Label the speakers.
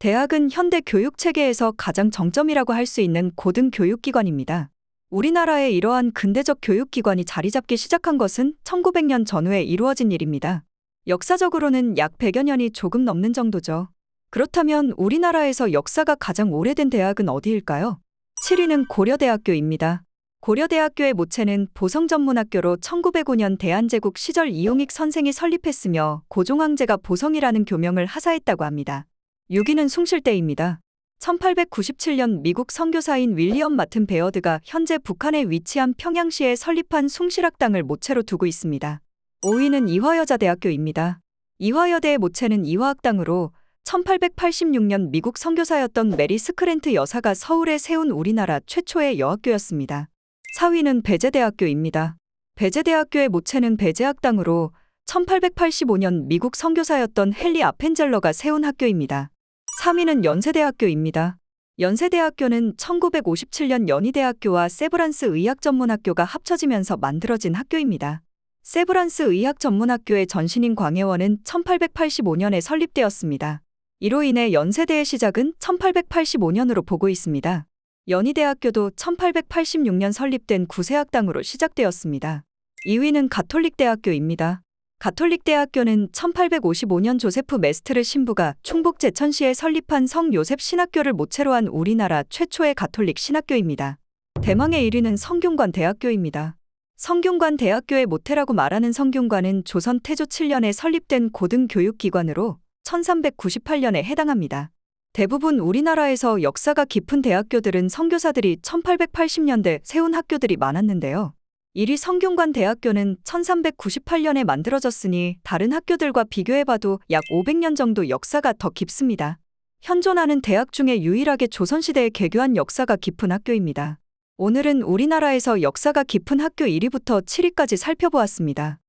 Speaker 1: 대학은 현대 교육 체계에서 가장 정점이라고 할 수 있는 고등 교육기관입니다. 우리나라에 이러한 근대적 교육기관이 자리 잡기 시작한 것은 1900년 전후에 이루어진 일입니다. 역사적으로는 약 100여 년이 조금 넘는 정도죠. 그렇다면 우리나라에서 역사가 가장 오래된 대학은 어디일까요? 7위는 고려대학교입니다. 고려대학교의 모체는 보성전문학교로 1905년 대한제국 시절 이용익 선생이 설립했으며 고종황제가 보성이라는 교명을 하사했다고 합니다. 6위는 숭실대입니다. 1897년 미국 선교사인 윌리엄 마튼 베어드가 현재 북한에 위치한 평양시에 설립한 숭실학당을 모체로 두고 있습니다. 5위는 이화여자대학교입니다. 이화여대의 모체는 이화학당으로 1886년 미국 선교사였던 메리 스크랜트 여사가 서울에 세운 우리나라 최초의 여학교였습니다. 4위는 배제대학교입니다. 배제대학교의 모체는 배제학당으로 1885년 미국 선교사였던 헨리 아펜젤러가 세운 학교입니다. 3위는 연세대학교입니다. 연세대학교는 1957년 연희대학교와 세브란스 의학전문학교가 합쳐지면서 만들어진 학교입니다. 세브란스 의학전문학교의 전신인 광해원은 1885년에 설립되었습니다. 이로 인해 연세대의 시작은 1885년으로 보고 있습니다. 연희대학교도 1886년 설립된 구세학당으로 시작되었습니다. 2위는 가톨릭대학교입니다. 가톨릭 대학교는 1855년 조세프 메스트르 신부가 충북 제천시에 설립한 성 요셉 신학교를 모체로 한 우리나라 최초의 가톨릭 신학교입니다. 대망의 1위는 성균관 대학교입니다. 성균관 대학교의 모태라고 말하는 성균관은 조선 태조 7년에 설립된 고등교육기관으로 1398년에 해당합니다. 대부분 우리나라에서 역사가 깊은 대학교들은 선교사들이 1880년대 세운 학교들이 많았는데요. 1위 성균관 대학교는 1398년에 만들어졌으니 다른 학교들과 비교해봐도 약 500년 정도 역사가 더 깊습니다. 현존하는 대학 중에 유일하게 조선시대에 개교한 역사가 깊은 학교입니다. 오늘은 우리나라에서 역사가 깊은 학교 1위부터 7위까지 살펴보았습니다.